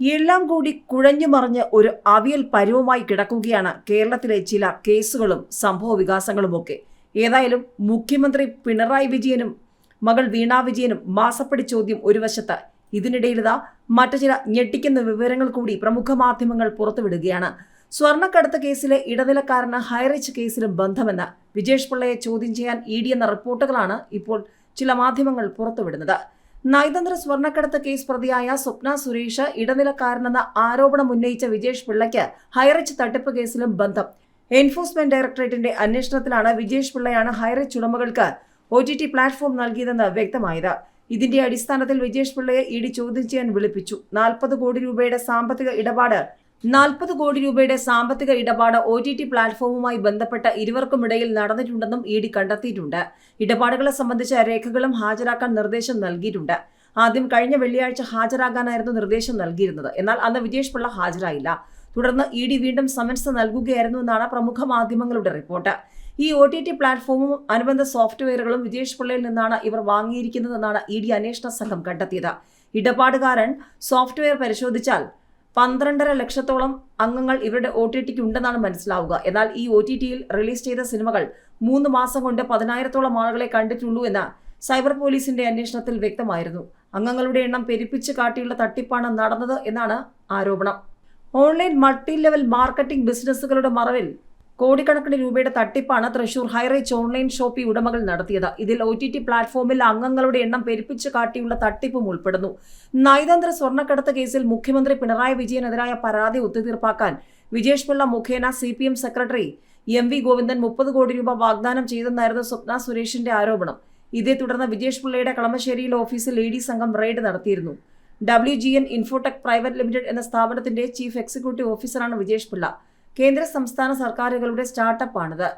എല്ലാം കൂടി കുഴഞ്ഞു മറിഞ്ഞ് ഒരു അവിയൽ പരുവമായി കിടക്കുകയാണ് കേരളത്തിലെ ചില കേസുകളും സംഭവ വികാസങ്ങളുമൊക്കെ. ഏതായാലും മുഖ്യമന്ത്രി പിണറായി വിജയനും മകൾ വീണ വിജയനും മാസപ്പടി ചോദ്യം ഒരു വശത്ത്. ഇതിനിടയിലിതാ മറ്റു ചില ഞെട്ടിക്കുന്ന വിവരങ്ങൾ കൂടി പ്രമുഖ മാധ്യമങ്ങൾ പുറത്തുവിടുകയാണ്. സ്വർണക്കടത്ത് കേസിലെ ഇടനിലക്കാരന് ഹൈറിച്ച് കേസിലും ബന്ധമെന്ന് വിജേഷ് പിള്ളയെ ചോദ്യം ചെയ്യാൻ ഇ ഡി എന്ന റിപ്പോർട്ടുകളാണ് ഇപ്പോൾ ചില മാധ്യമങ്ങൾ പുറത്തുവിടുന്നത്. നയതന്ത്ര സ്വർണക്കടത്ത് കേസ് പ്രതിയായ സ്വപ്ന സുരേഷ് ഇടനിലക്കാരനെന്ന ആരോപണം ഉന്നയിച്ച വിജേഷ് പിള്ളയ്ക്ക് ഹൈറിച്ച് തട്ടിപ്പ് കേസിലും ബന്ധം. എൻഫോഴ്സ്മെന്റ് ഡയറക്ടറേറ്റിന്റെ അന്വേഷണത്തിലാണ് വിജേഷ് പിള്ളയാണ് ഹൈറിച്ച് ഉടമകൾക്ക് ഒ ടി ടി പ്ലാറ്റ്ഫോം നൽകിയതെന്ന് വ്യക്തമായത്. ഇതിന്റെ അടിസ്ഥാനത്തിൽ വിജേഷ് പിള്ളയെ ഇ ഡി ചോദ്യം ചെയ്യാൻ വിളിപ്പിച്ചു. നാൽപ്പത് കോടി രൂപയുടെ സാമ്പത്തിക ഇടപാട് നാൽപ്പത് കോടി രൂപയുടെ സാമ്പത്തിക ഇടപാട് ഒ ടി ടി പ്ലാറ്റ്ഫോമുമായി ബന്ധപ്പെട്ട ഇരുവർക്കുമിടയിൽ നടന്നിട്ടുണ്ടെന്നും ഇ ഡി കണ്ടെത്തിയിട്ടുണ്ട്. ഇടപാടുകളെ സംബന്ധിച്ച രേഖകളും ഹാജരാക്കാൻ നിർദ്ദേശം നൽകിയിട്ടുണ്ട്. ആദ്യം കഴിഞ്ഞ വെള്ളിയാഴ്ച ഹാജരാകാനായിരുന്നു നിർദ്ദേശം നൽകിയിരുന്നത്. എന്നാൽ അന്ന് വിജേഷ് പിള്ള ഹാജരായില്ല. തുടർന്ന് ഇ ഡി വീണ്ടും സമൻസ് നൽകുകയായിരുന്നു എന്നാണ് പ്രമുഖ മാധ്യമങ്ങളുടെ റിപ്പോർട്ട്. ഈ ഒ ടി ടി പ്ലാറ്റ്ഫോമും അനുബന്ധ സോഫ്റ്റ്വെയറുകളും വിജേഷ് പിള്ളയിൽ നിന്നാണ് ഇവർ വാങ്ങിയിരിക്കുന്നതെന്നാണ് ഇ ഡി അന്വേഷണ സംഘം കണ്ടെത്തിയത്. ഇടപാടുകാരൻ സോഫ്റ്റ്വെയർ പരിശോധിച്ചാൽ പന്ത്രണ്ടര ലക്ഷത്തോളം അംഗങ്ങൾ ഇവരുടെ ഒ ടി ടിക്ക് ഉണ്ടെന്നാണ് മനസ്സിലാവുക. എന്നാൽ ഈ ഒ ടി ടിയിൽ റിലീസ് ചെയ്ത സിനിമകൾ മൂന്ന് മാസം കൊണ്ട് പതിനായിരത്തോളം ആളുകളെ കണ്ടിട്ടുള്ളൂ എന്ന് സൈബർ പോലീസിന്റെ അന്വേഷണത്തിൽ വ്യക്തമായിരുന്നു. അംഗങ്ങളുടെ എണ്ണം പെരുപ്പിച്ച് കാട്ടിയുള്ള തട്ടിപ്പാണ് നടന്നത് എന്നാണ് ആരോപണം. ഓൺലൈൻ മൾട്ടി ലെവൽ മാർക്കറ്റിംഗ് ബിസിനസ്സുകളുടെ മറവിൽ കോടിക്കണക്കിന് രൂപയുടെ തട്ടിപ്പാണ് തൃശൂർ ഹൈറേഞ്ച് ഓൺലൈൻ ഷോപ്പി ഉടമകൾ നടത്തിയത്. ഇതിൽ ഒ ടി ടി പ്ലാറ്റ്ഫോമിൽ അംഗങ്ങളുടെ എണ്ണം പെരുപ്പിച്ചു കാട്ടിയുള്ള തട്ടിപ്പും ഉൾപ്പെടുന്നു. നയതന്ത്ര സ്വർണക്കടത്ത് കേസിൽ മുഖ്യമന്ത്രി പിണറായി വിജയനെതിരായ പരാതി ഒത്തുതീർപ്പാക്കാൻ വിജേഷ് പിള്ള മുഖേന C P M secretary M V Govindan മുപ്പത് കോടി രൂപ വാഗ്ദാനം ചെയ്തെന്നായിരുന്നു സ്വപ്ന സുരേഷിന്റെ ആരോപണം. ഇതേ തുടർന്ന് വിജേഷ് പിള്ളയുടെ കളമശ്ശേരിയിലെ ഓഫീസിൽ ലേഡി ഡി സംഘം റെയ്ഡ് നടത്തിയിരുന്നു. W G N infotech private limited എന്ന സ്ഥാപനത്തിന്റെ ചീഫ് എക്സിക്യൂട്ടീവ് ഓഫീസറാണ് വിജേഷ് പിള്ള. കേന്ദ്ര സംസ്ഥാന സർക്കാരുകളുടെ സ്റ്റാർട്ടപ്പാണിത്.